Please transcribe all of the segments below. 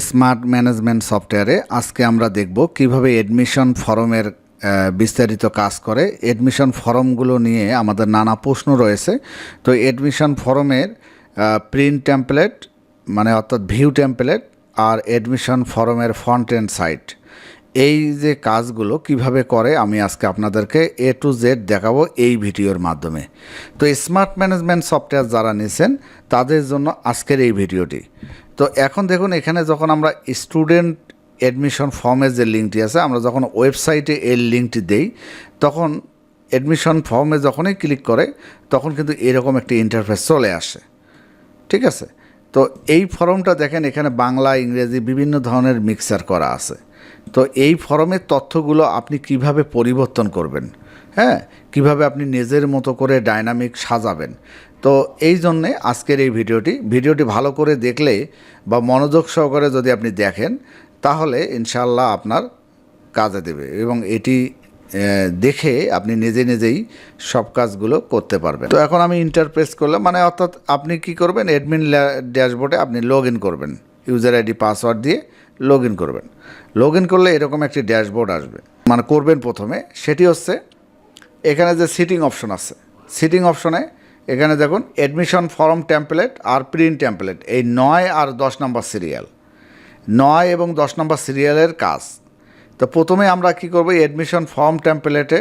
Smart management সফটওয়্যারে আজকে আমরা দেখব কীভাবে এডমিশন ফরমের বিস্তারিত কাজ করে। এডমিশন ফর্মগুলো নিয়ে আমাদের নানা প্রশ্ন রয়েছে। তো এডমিশন ফর্মের প্রিন্ট টেমপ্লেট মানে অর্থাৎ ভিউ টেমপ্লেট আর এডমিশন ফর্মের ফ্রন্ট এন্ড সাইট এই যে কাজগুলো কীভাবে করে, আমি আজকে আপনাদেরকে এ টু জেড দেখাবো এই ভিডিওর মাধ্যমে। তো স্মার্ট ম্যানেজমেন্ট সফটওয়্যার যারা নিয়েছেন তাদের জন্য আজকের এই ভিডিওটি। তো এখন দেখুন, এখানে যখন আমরা স্টুডেন্ট অ্যাডমিশন ফর্মের যে লিঙ্কটি আছে, আমরা যখন ওয়েবসাইটে এই লিঙ্কটি দেই, তখন অ্যাডমিশন ফর্মে যখনই ক্লিক করে, তখন কিন্তু এরকম একটি ইন্টারফেস চলে আসে। ঠিক আছে? তো এই ফর্মটা দেখেন, এখানে বাংলা, ইংরেজি বিভিন্ন ধরনের মিক্সার করা আছে। তো এই ফরমের তথ্যগুলো আপনি কীভাবে পরিবর্তন করবেন? হ্যাঁ কীভাবে আপনি নিজের মতো করে ডাইনামিক সাজাবেন? তো এই জন্যে আজকের এই ভিডিওটি ভিডিওটি ভালো করে দেখলে বা মনোযোগ সহকারে যদি আপনি দেখেন, তাহলে ইনশাল্লাহ আপনার কাজে দেবে এবং এটি দেখে আপনি নিজে নিজেই সব কাজগুলো করতে পারবেন। তো এখন আমি ইন্টারপ্রেস করলাম মানে অর্থাৎ আপনি কি করবেন? অ্যাডমিন ড্যাশবোর্ডে আপনি লগ ইন করবেন। ইউজার আইডি পাসওয়ার্ড দিয়ে লগ ইন করবেন। লগ ইন করলে এরকম একটি ড্যাশবোর্ড আসবে। মানে করবেন প্রথমে, সেটি হচ্ছে এখানে যে সিটিং অপশন আছে। সিটিং অপশনে এখানে দেখুন অ্যাডমিশন ফর্ম টেমপ্লেট আর প্রিন্ট টেমপ্লেট এই নয় আর দশ নম্বর সিরিয়াল নয় এবং দশ নম্বর সিরিয়ালের কাজ। তো প্রথমে আমরা কি করব অ্যাডমিশন ফর্ম টেমপ্লেটে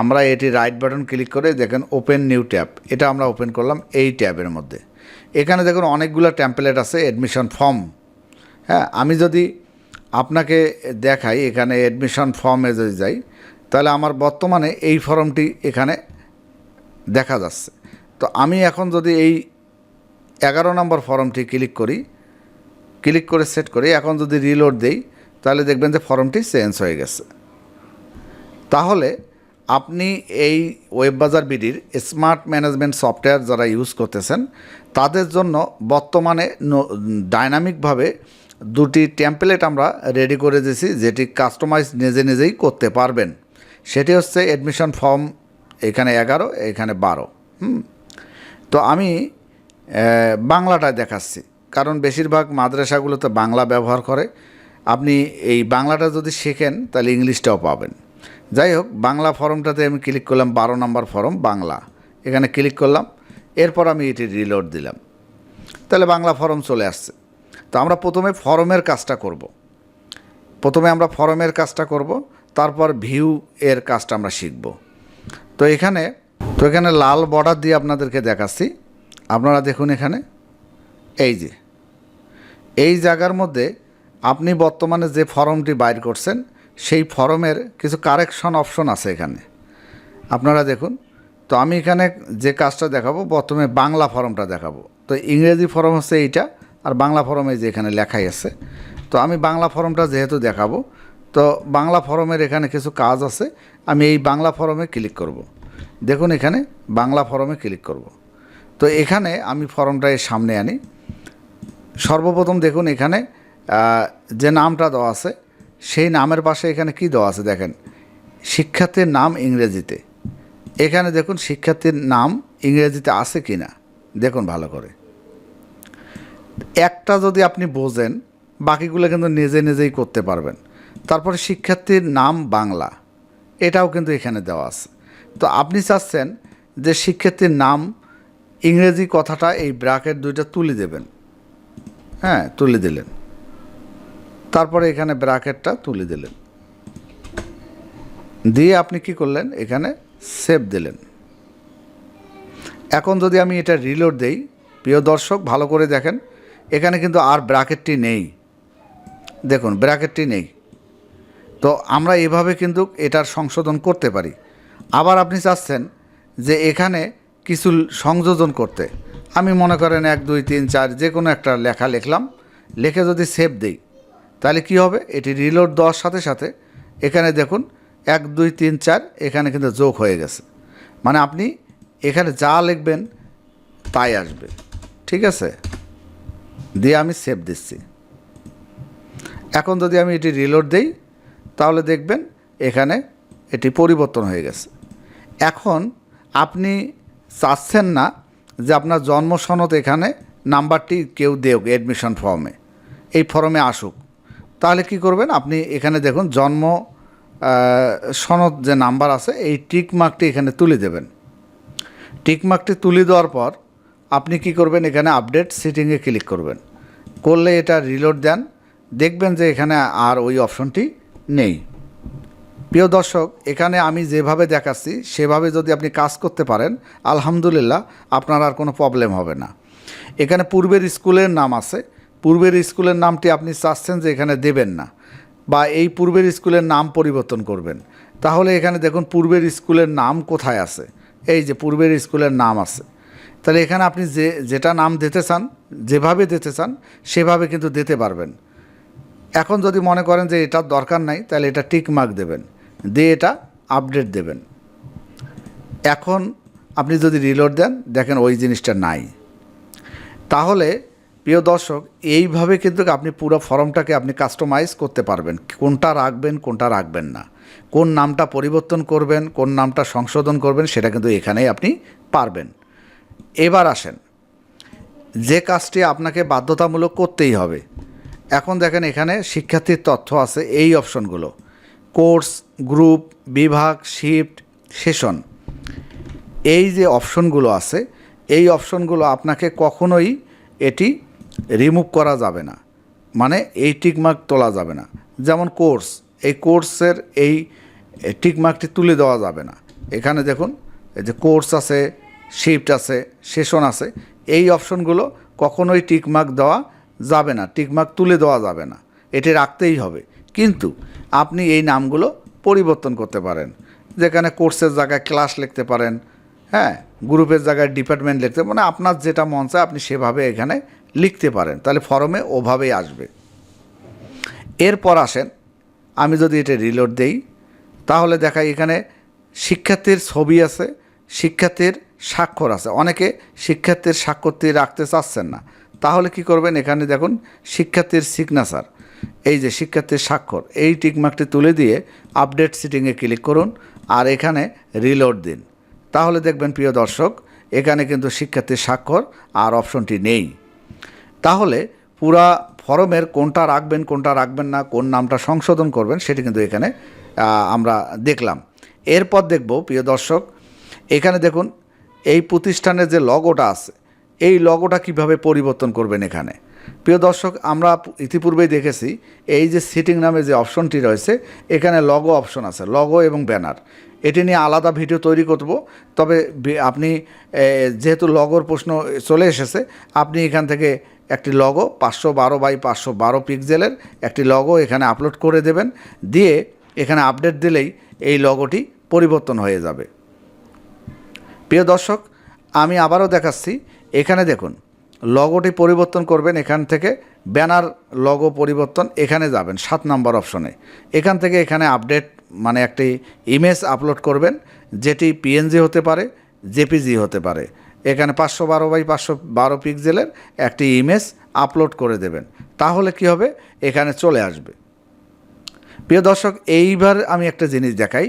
আমরা এটি রাইট বাটন ক্লিক করে দেখেন ওপেন নিউ ট্যাব এটা আমরা ওপেন করলাম এই ট্যাবের মধ্যে। এখানে দেখুন, অনেকগুলো টেমপ্লেট আছে অ্যাডমিশন ফর্ম হ্যাঁ আমি যদি আপনাকে দেখাই, এখানে অ্যাডমিশন ফর্মে যদি যাই, তাহলে আমার বর্তমানে এই ফর্মটি এখানে দেখা যাচ্ছে। তো আমি এখন যদি এই এগারো নম্বর ফর্মটি ক্লিক করি ক্লিক করে সেট করি, এখন যদি রিলোড দেই, তাহলে দেখবেন যে ফর্মটি চেঞ্জ হয়ে গেছে। তাহলে আপনি এই ওয়েব বাজার বিডির স্মার্ট ম্যানেজমেন্ট সফটওয়্যার যারা ইউজ করতেছেন, তাদের জন্য বর্তমানে ডাইনামিকভাবে দুটি টেমপ্লেট আমরা রেডি করে দিয়েছি যেটি কাস্টমাইজ নিজে নিজেই করতে পারবেন। সেটি হচ্ছে অ্যাডমিশন ফর্ম এখানে এগারো এখানে বারো। হুম। তো আমি আহ, বাংলাটায় দেখাচ্ছি। কারণ বেশিরভাগ মাদ্রাসাগুলোতে বাংলা ব্যবহার করে। আপনি এই বাংলাটা যদি শেখেন তাহলে ইংলিশটাও পাবেন। যাই হোক বাংলা ফর্মটাতে আমি ক্লিক করলাম বারো নম্বর ফর্ম বাংলা। এখানে ক্লিক করলাম এরপর আমি এটি রিলোড দিলাম। তাহলে বাংলা ফর্ম চলে আসছে। তো আমরা প্রথমে ফরমের কাজটা করব। প্রথমে আমরা ফরমের কাজটা করব, তারপর ভিউ এর কাজটা আমরা শিখব। তো এখানে তো এখানে লাল বর্ডার দিয়ে আপনাদেরকে দেখাচ্ছি। আপনারা দেখুন এখানে, এই যে, এই জায়গার মধ্যে আপনি বর্তমানে যে ফর্মটি বাইর করছেন, সেই ফর্মের কিছু কারেকশন অপশন আছে এখানে। আপনারা দেখুন, তো আমি এখানে যে কাজটা দেখাবো, প্রথমে বাংলা ফর্মটা দেখাবো। তো ইংরেজি ফর্ম হচ্ছে এইটা আর বাংলা ফরমে যে এখানে লেখাই আছে তো আমি বাংলা ফরমটা যেহেতু দেখাবো, তো বাংলা ফরমের এখানে কিছু কাজ আছে, আমি এই বাংলা ফরমে ক্লিক করব। দেখুন এখানে বাংলা ফরমে ক্লিক করব। তো এখানে আমি ফর্মটা এর সামনে আনি সর্বপ্রথম দেখুন এখানে যে নামটা দেওয়া আছে, সেই নামের পাশে এখানে কি দেওয়া আছে দেখেন, শিক্ষার্থীর নাম ইংরেজিতে এখানে দেখুন শিক্ষার্থীর নাম ইংরেজিতে আছে কি না দেখুন ভালো করে একটা যদি আপনি বোঝেন, বাকিগুলো কিন্তু নিজে নিজেই করতে পারবেন। তারপরে শিক্ষার্থীর নাম বাংলা, এটাও কিন্তু এখানে দেওয়া আছে। তো আপনি চাচ্ছেন যে শিক্ষার্থীর নাম ইংরেজি কথাটা এই ব্রাকেট দুইটা তুলে দেবেন। হ্যাঁ তুলে দিলেন। তারপরে এখানে ব্রাকেটটা তুলে দিলেন। দিয়ে আপনি কি করলেন? এখানে সেভ দিলেন। এখন যদি আমি এটা রিলোড দেই, প্রিয় দর্শক, ভালো করে দেখেন। এখানে কিন্তু আর ব্র্যাকেটটি নেই। দেখুন, ব্র্যাকেটটি নেই। তো আমরা এভাবে কিন্তু এটার সংশোধন করতে পারি। আবার আপনি চাচ্ছেন যে এখানে কিছু সংযোজন করতে। আমি মনে করেন এক, দুই, তিন, চার, যে কোনো একটা লেখা লিখলাম, লিখে যদি সেভ দেই, তাহলে কি হবে? এটি রিলোড দেওয়ার সাথে সাথে এখানে দেখুন, এক, দুই, তিন, চার, এখানে কিন্তু যোগ হয়ে গেছে। মানে আপনি এখানে যা লিখবেন, তাই আসবে। ঠিক আছে? দিয়ে আমি সেভ দিচ্ছি। এখন যদি আমি এটি রিলোড দেই, তাহলে দেখবেন এখানে এটি পরিবর্তন হয়ে গেছে। এখন আপনি চাচ্ছেন না যে আপনার জন্ম সনদ এখানে নাম্বারটি কেউ দেওক অ্যাডমিশন ফর্মে এই ফর্মে আসুক। তাহলে কি করবেন? আপনি এখানে দেখুন জন্ম সনদ যে নাম্বার আছে, এই টিকমার্কটি এখানে তুলে দেবেন। টিকমার্কটি তুলে দেওয়ার পর আপনি কি করবেন? এখানে আপডেট সিটিংয়ে ক্লিক করবেন। করলে এটা রিলোড দেন। দেখবেন যে এখানে আর ওই অপশনটি নেই। প্রিয় দর্শক, এখানে আমি যেভাবে দেখাচ্ছি, সেভাবে যদি আপনি কাজ করতে পারেন, আলহামদুলিল্লাহ আপনার আর কোনো প্রবলেম হবে না। এখানে পূর্বের স্কুলের নাম আছে। পূর্বের স্কুলের নামটি আপনি চাচ্ছেন যে এখানে দেবেন না বা এই পূর্বের স্কুলের নাম পরিবর্তন করবেন। তাহলে এখানে দেখুন, পূর্বের স্কুলের নাম কোথায় আছে? এই যে পূর্বের স্কুলের নাম আছে। তাহলে এখানে আপনি যে, যেটা নাম দিতে চান, যেভাবে দিতে চান, সেভাবে কিন্তু দিতে পারবেন। এখন যদি মনে করেন যে এটার দরকার নাই, তাহলে এটা টিক মার্ক দেবেন। দিয়ে এটা আপডেট দেবেন। এখন আপনি যদি রিলোড দেন, দেখেন ওই জিনিসটা নাই। তাহলে প্রিয় দর্শক, এইভাবে কিন্তু আপনি পুরো ফর্মটাকে আপনি কাস্টমাইজ করতে পারবেন। কোনটা রাখবেন কোনটা রাখবেন না। কোন নামটা পরিবর্তন করবেন, কোন নামটা সংশোধন করবেন, সেটা কিন্তু এখানেই আপনি পারবেন। এবার আসেন। যে কাজটি আপনাকে বাধ্যতামূলক করতেই হবে। এখন দেখেন এখানে শিক্ষার্থীর তথ্য আছে এই অপশনগুলো। কোর্স, গ্রুপ, বিভাগ, শিফট, সেশন। এই যে অপশনগুলো আছে, এই অপশনগুলো আপনাকে কখনোই এটি রিমুভ করা যাবে না। মানে এই টিকমার্ক তোলা যাবে না। যেমন কোর্স, এই কোর্সের এই টিকমার্কটি তুলে দেওয়া যাবে না। এখানে দেখুন, এই যে কোর্স আছে শিফট আছে সেশন আছে, এই অপশনগুলো কখনোই টিকমার্ক দেওয়া যাবে না টিকমার্ক তুলে দেওয়া যাবে না, এটি রাখতেই হবে। কিন্তু আপনি এই নামগুলো পরিবর্তন করতে পারেন, যেখানে কোর্সের জায়গায় ক্লাস লিখতে পারেন হ্যাঁ গ্রুপের জায়গায় ডিপার্টমেন্ট লিখতে মানে আপনার যেটা মন চায় আপনি সেভাবে এখানে লিখতে পারেন, তাহলে ফরমে ওভাবেই আসবে। এরপর আসেন, আমি যদি এটা রিলোড দেই, তাহলে দেখাই এখানে শিক্ষার্থীর ছবি আছে, শিক্ষার্থীর স্বাক্ষর আছে। অনেকে শিক্ষার্থীর স্বাক্ষরটি রাখতে চাচ্ছেন না। তাহলে কি করবেন? এখানে দেখুন, শিক্ষার্থীর সিগনেচার এই যে শিক্ষার্থীর স্বাক্ষর, এই টিকমার্কটি তুলে দিয়ে আপডেট সিটিংয়ে ক্লিক করুন আর এখানে রিলোড দিন। তাহলে দেখবেন, প্রিয় দর্শক, এখানে কিন্তু শিক্ষার্থীর স্বাক্ষর আর অপশনটি নেই। তাহলে পুরা ফরমের কোনটা রাখবেন কোনটা রাখবেন না, কোন নামটা সংশোধন করবেন, সেটি কিন্তু এখানে আমরা দেখলাম। এরপর দেখব, প্রিয় দর্শক, এখানে দেখুন এই প্রতিষ্ঠানের যে লগোটা আছে, এই লগোটা কীভাবে পরিবর্তন করবেন এখানে? প্রিয় দর্শক, আমরা ইতিপূর্বেই দেখেছি, এই যে সিটিং নামে যে অপশনটি রয়েছে, এখানে লগো অপশন আছে লগো এবং ব্যানার এটি নিয়ে আলাদা ভিডিও তৈরি করব, তবে আপনি যেহেতু লগোর প্রশ্ন চলে এসেছে, আপনি এখান থেকে একটি লগো পাঁচশো বারো বাই পাঁচশো বারো পিক্সেলের একটি লগো এখানে আপলোড করে দেবেন, দিয়ে এখানে আপডেট দিলেই এই লগোটি পরিবর্তন হয়ে যাবে। প্রিয় দর্শক, আমি আবারও দেখাচ্ছি, এখানে দেখুন লগোটি পরিবর্তন করবেন এখান থেকে ব্যানার লগো পরিবর্তন এখানে যাবেন, সাত নম্বর অপশনে এখান থেকে এখানে আপডেট মানে একটি ইমেজ আপলোড করবেন, যেটি পিএনজি হতে পারে জেপিজি হতে পারে। এখানে পাঁচশো বারো বাই পাঁচশো বারো পিক্সেলের একটি ইমেজ আপলোড করে দেবেন। তাহলে কি হবে? এখানে চলে আসবে। প্রিয় দর্শক, এইবার আমি একটা জিনিস দেখাই।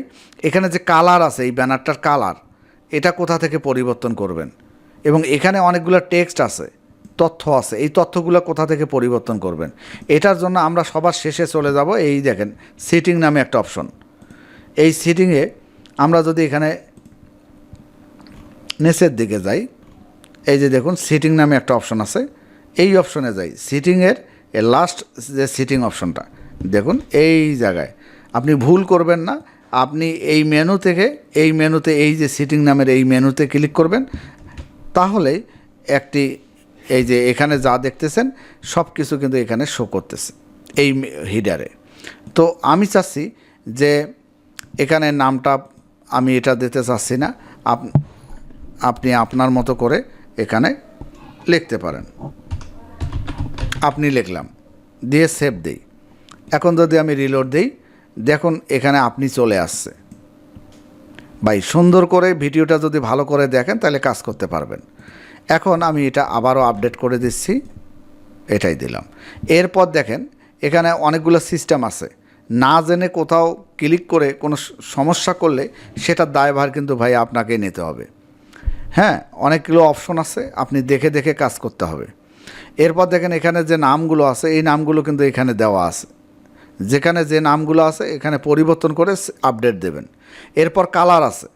এখানে যে কালার আছে, এই ব্যানারটার কালার এটা কোথা থেকে পরিবর্তন করবেন? এবং এখানে অনেকগুলো টেক্সট আছে, তথ্য আছে, এই তথ্যগুলো কোথা থেকে পরিবর্তন করবেন? এটার জন্য আমরা সবার শেষে চলে যাব, এই দেখেন সিটিং নামে একটা অপশন এই সিটিংয়ে আমরা যদি এখানে নিচের দিকে যাই, এই যে দেখুন সিটিং নামে একটা অপশন আছে, এই অপশনে যাই সিটিংয়ের লাস্ট যে সিটিং অপশনটা দেখুন, এই জায়গায়। আপনি ভুল করবেন না আপনি এই মেনু থেকে, এই মেনুতে এই যে সিটিং নামের এই মেনুতে ক্লিক করবেন। তাহলে একটি, এই যে এখানে যা দেখতেছেন সব কিছু কিন্তু এখানে শো করতেছে এই হিডারে তো আমি চাচ্ছি যে এখানে নামটা আমি এটা দিতে চাচ্ছি না, আপ- আপনি আপনার মতো করে এখানে লিখতে পারেন। আপনি লিখলাম, দিয়ে সেভ দেই। এখন যদি আমি রিলোড দিই দেখুন, এখানে আপনি চলে আসছে। ভাই, সুন্দর করে ভিডিওটা যদি ভালো করে দেখেন, তাহলে কাজ করতে পারবেন। এখন আমি এটা আবারও আপডেট করে দিচ্ছি। এটাই দিলাম। এরপর দেখেন, এখানে অনেকগুলো সিস্টেম আছে। না জেনে কোথাও ক্লিক করে কোনো সমস্যা করলে সেটার দায়ভার কিন্তু ভাই আপনাকে নিতে হবে। হ্যাঁ অনেকগুলো অপশন আছে, আপনি দেখে দেখে কাজ করতে হবে। এরপর দেখেন, এখানে যে নামগুলো আছে, এই নামগুলো কিন্তু এখানে দেওয়া আছে। যেখানে যে নামগুলো আছে, এখানে পরিবর্তন করে আপডেট দেবেন। এরপর কালার আছে।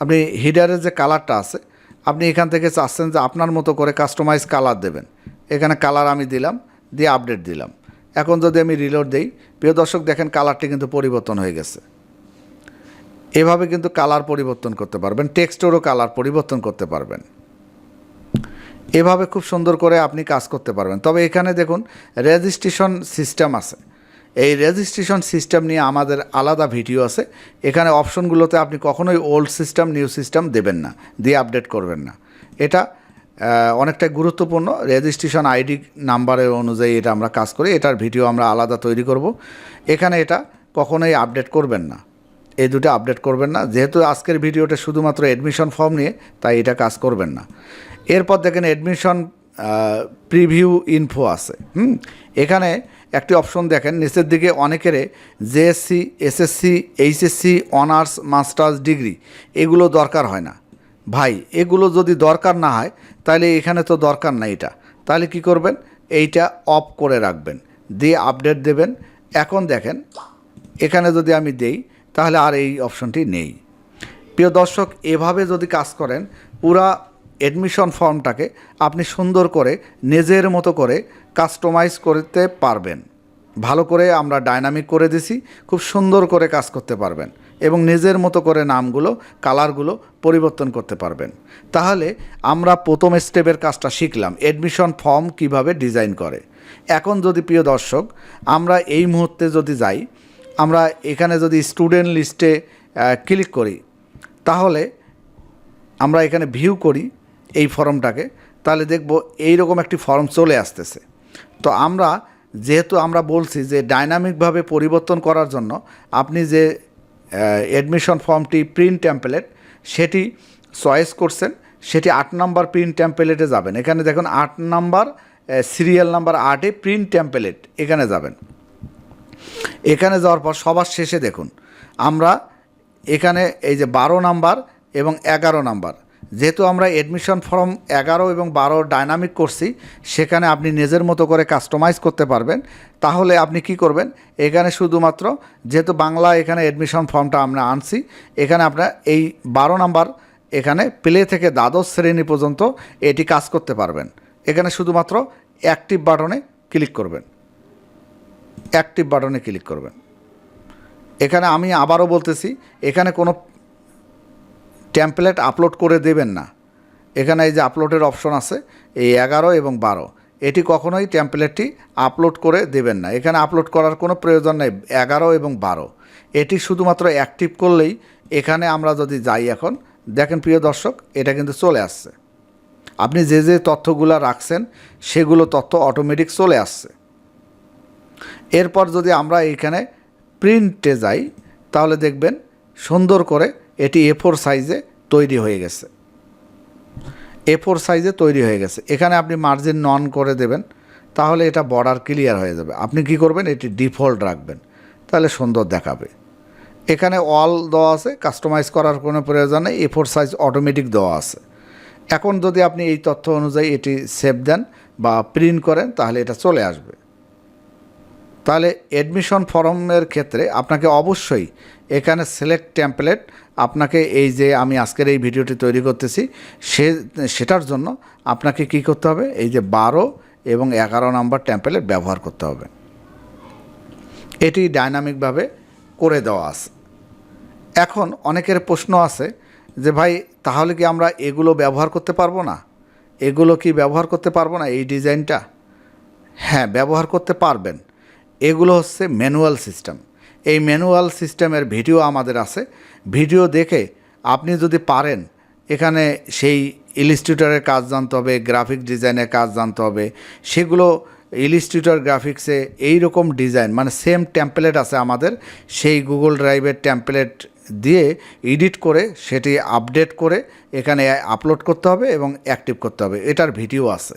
আপনি হিডারের যে কালারটা আছে, আপনি এখান থেকে চাচ্ছেন যে আপনার মতো করে কাস্টমাইজ কালার দেবেন। এখানে কালার আমি দিলাম, দিয়ে আপডেট দিলাম। এখন যদি আমি রিলোড দিই, প্রিয় দর্শক, দেখেন কালারটি কিন্তু পরিবর্তন হয়ে গেছে। এভাবে কিন্তু কালার পরিবর্তন করতে পারবেন টেক্সটেরও কালার পরিবর্তন করতে পারবেন। এভাবে খুব সুন্দর করে আপনি কাজ করতে পারবেন। তবে এখানে দেখুন রেজিস্ট্রেশন সিস্টেম আছে। এই রেজিস্ট্রেশন সিস্টেম নিয়ে আমাদের আলাদা ভিডিও আছে। এখানে অপশনগুলোতে আপনি কখনোই ওল্ড সিস্টেম নিউ সিস্টেম দেবেন না, দিয়ে আপডেট করবেন না। এটা অনেকটাই গুরুত্বপূর্ণ। রেজিস্ট্রেশন আইডি নাম্বারের অনুযায়ী এটা আমরা কাজ করি, এটার ভিডিও আমরা আলাদা তৈরি করব। এখানে এটা কখনোই আপডেট করবেন না। এই দুটো আপডেট করবেন না। যেহেতু আজকের ভিডিওটা শুধুমাত্র অ্যাডমিশন ফর্ম নিয়ে, তাই এটা কাজ করবেন না। এরপর দেখেন অ্যাডমিশন প্রিভিউ ইনফো আছে, হুম? এখানে একটি অপশন দেখেন, নিচের দিকে অনেকেরে JSC SSC HSC honours, masters degree, এগুলো দরকার হয় না। ভাই, এগুলো যদি দরকার না হয় তাহলে এখানে তো দরকার নাই এটা। তাহলে কি করবেন? এইটা অফ করে রাখবেন, দিয়ে আপডেট দেবেন। এখন দেখেন, এখানে যদি আমি দেই, তাহলে আর এই অপশনটি নেই। প্রিয় দর্শক, এভাবে যদি কাজ করেন, পুরা অ্যাডমিশন ফর্মটাকে আপনি সুন্দর করে, নিজের মতো করে কাস্টমাইজ করতে পারবেন। ভালো করে আমরা ডাইনামিক করে দিছি, খুব সুন্দর করে কাজ করতে পারবেন এবং নিজের মতো করে নামগুলো কালারগুলো পরিবর্তন করতে পারবেন। তাহলে আমরা প্রথম স্টেপের কাজটা শিখলাম অ্যাডমিশন ফর্ম কীভাবে ডিজাইন করে। এখন যদি প্রিয় দর্শক, আমরা এই মুহূর্তে যদি যাই, আমরা এখানে যদি স্টুডেন্ট লিস্টে ক্লিক করি, তাহলে আমরা এখানে ভিউ করি এই ফর্মটাকে, তাহলে দেখব এইরকম একটি ফর্ম চলে আসতেছে। তো আমরা যেহেতু আমরা বলছি যে ডাইনামিকভাবে পরিবর্তন করার জন্য আপনি যে অ্যাডমিশন ফর্মটি প্রিন্ট টেম্পলেট সেটি চয়েস করছেন, সেটি আট নাম্বার প্রিন্ট টেম্পলেটে যাবেন। এখানে দেখুন আট নাম্বার সিরিয়াল নাম্বার আটে প্রিন্ট টেম্পলেট এখানে যাবেন। এখানে যাওয়ার পর সবার শেষে দেখুন, আমরা এখানে এই যে বারো নাম্বার এবং এগারো নাম্বার যেহেতু আমরা অ্যাডমিশন ফর্ম এগারো এবং বারো ডাইনামিক করছি, সেখানে আপনি নিজের মতো করে কাস্টমাইজ করতে পারবেন। তাহলে আপনি কি করবেন? এখানে শুধুমাত্র যেহেতু বাংলা এখানে অ্যাডমিশন ফর্মটা আমরা আনছি, এখানে আপনার এই বারো নাম্বার এখানে প্লে থেকে দ্বাদশ শ্রেণি পর্যন্ত এটি কাজ করতে পারবেন। এখানে শুধুমাত্র অ্যাক্টিভ বাটনে ক্লিক করবেন। অ্যাক্টিভ বাটনে ক্লিক করবেন। এখানে আমি আবারও বলতেছি, এখানে কোনো টেমপ্লেট আপলোড করে দেবেন না। এখানে এই যে আপলোডের অপশন আছে, এই এগারো এবং বারো। এটি কখনোই টেমপ্লেটটি আপলোড করে দেবেন না। এখানে আপলোড করার কোনো প্রয়োজন নেই, এগারো এবং বারো। এটি শুধুমাত্র অ্যাক্টিভ করলেই এখানে আমরা যদি যাই এখন, দেখেন প্রিয় দর্শক, এটা কিন্তু চলে আসছে। আপনি যে যে তথ্যগুলো রাখছেন, সেগুলো তথ্য অটোমেটিক চলে আসছে। এরপর যদি আমরা এইখানে প্রিন্টে যাই, তাহলে দেখবেন সুন্দর করে এটি এ ফোর সাইজে তৈরি হয়ে গেছে। এ ফোর সাইজে তৈরি হয়ে গেছে। এখানে আপনি মার্জিন নন করে দেবেন, তাহলে এটা বর্ডার ক্লিয়ার হয়ে যাবে। আপনি কি করবেন? এটি ডিফল্ট রাখবেন। তাহলে সুন্দর দেখাবে। এখানে অল দেওয়া আছে কাস্টমাইজ করার কোনো প্রয়োজন নেই এ ফোর সাইজ অটোমেটিক দেওয়া আছে। এখন যদি আপনি এই তথ্য অনুযায়ী এটি সেভ দেন বা প্রিন্ট করেন, তাহলে এটা চলে আসবে। তাহলে অ্যাডমিশন ফর্মের ক্ষেত্রে আপনাকে অবশ্যই এখানে সিলেক্ট টেমপ্লেট আপনাকে এই যে আমি আজকের এই ভিডিওটি তৈরি করতেছি, সে, সেটার জন্য আপনাকে কি করতে হবে? এই যে বারো এবং এগারো নাম্বার টেমপ্লেট ব্যবহার করতে হবে। এটি ডাইনামিকভাবে করে দেওয়া আছে। এখন অনেকের প্রশ্ন আছে যে, ভাই, তাহলে কি আমরা এগুলো ব্যবহার করতে পারব না? এগুলো কি ব্যবহার করতে পারব না এই ডিজাইনটা? হ্যাঁ ব্যবহার করতে পারবেন। এগুলো হচ্ছে ম্যানুয়াল সিস্টেম। এই ম্যানুয়াল সিস্টেমের ভিডিও আমাদের আছে। ভিডিও দেখে আপনি যদি পারেন, এখানে সেই ইলিস্ট্রেটরের কাজ জানতে হবে, গ্রাফিক ডিজাইনের কাজ জানতে হবে। সেগুলো ইলিস্ট্রেটর গ্রাফিক্সে এই রকম ডিজাইন মানে সেম টেমপ্লেট আছে আমাদের, সেই গুগল ড্রাইভের টেমপ্লেট দিয়ে এডিট করে, সেটি আপডেট করে এখানে আপলোড করতে হবে এবং অ্যাক্টিভ করতে হবে। এটার ভিডিও আছে।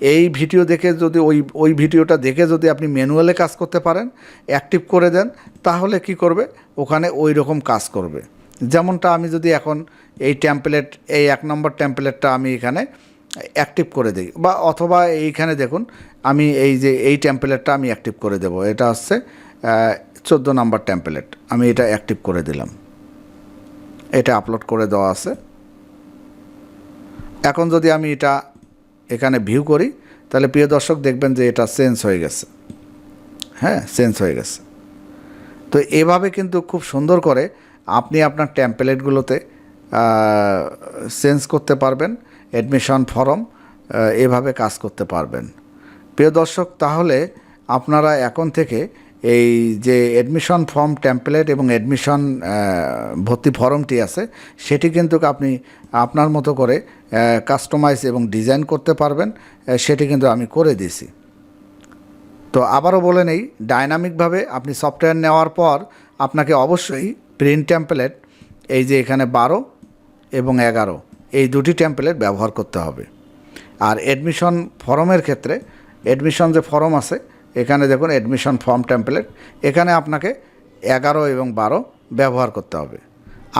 এই ভিডিও দেখে যদি ওই ওই ভিডিওটা দেখে যদি আপনি ম্যানুয়ালে কাজ করতে পারেন, অ্যাক্টিভ করে দেন, তাহলে কি করবে? ওখানে ওই রকম কাজ করবে। যেমনটা আমি যদি এখন এই টেমপ্লেট এই এক নম্বর টেমপ্লেটটা আমি এখানে অ্যাক্টিভ করে দিই, বা অথবা এইখানে দেখুন, আমি এই যে, এই টেম্পলেটটা আমি অ্যাক্টিভ করে দেব। এটা হচ্ছে চোদ্দ নাম্বার টেম্পলেট আমি এটা অ্যাক্টিভ করে দিলাম। এটা আপলোড করে দেওয়া আছে। এখন যদি আমি এটা এখানে ভিউ করি, তাহলে প্রিয় দর্শক দেখবেন যে এটা চেঞ্জ হয়ে গেছে। হ্যাঁ চেঞ্জ হয়ে গেছে। তো এভাবে কিন্তু খুব সুন্দর করে আপনি আপনার টেম্পলেটগুলোতে চেঞ্জ করতে পারবেন অ্যাডমিশন ফর্ম এভাবে কাজ করতে পারবেন। প্রিয় দর্শক, তাহলে আপনারা এখন থেকে এই যে অ্যাডমিশন ফর্ম টেম্পলেট এবং অ্যাডমিশন ভর্তি ফর্মটি আছে, সেটি কিন্তু আপনি আপনার মতো করে কাস্টমাইজ এবং ডিজাইন করতে পারবেন সেটি কিন্তু আমি করে দিয়েছি। তো আবারও বলে নেই ডাইনামিকভাবে আপনি সফটওয়্যার নেওয়ার পর আপনাকে অবশ্যই প্রিন্ট টেম্পলেট এই যে এখানে বারো এবং এগারো, এই দুটি টেম্পলেট ব্যবহার করতে হবে। আর অ্যাডমিশন ফর্মের ক্ষেত্রে অ্যাডমিশন যে ফর্ম আছে এখানে দেখুন অ্যাডমিশন ফর্ম টেম্পলেট এখানে আপনাকে এগারো এবং বারো ব্যবহার করতে হবে।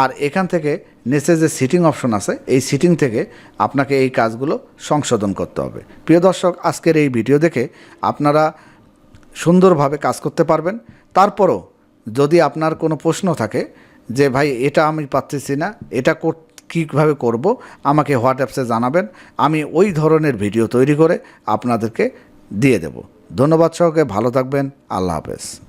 আর এখান থেকে নিচে যে সিটিং অপশন আছে, এই সিটিং থেকে আপনাকে এই কাজগুলো সংশোধন করতে হবে। প্রিয় দর্শক, আজকের এই ভিডিও দেখে আপনারা সুন্দরভাবে কাজ করতে পারবেন। তারপরও যদি আপনার কোনো প্রশ্ন থাকে যে, ভাই, এটা আমি পাচ্ছি না, এটা কীভাবে করব? আমাকে হোয়াটসঅ্যাপসে জানাবেন। আমি ওই ধরনের ভিডিও তৈরি করে আপনাদেরকে দিয়ে দেব। ধন্যবাদ সহকে ভালো থাকবেন। আল্লাহ হাফেজ।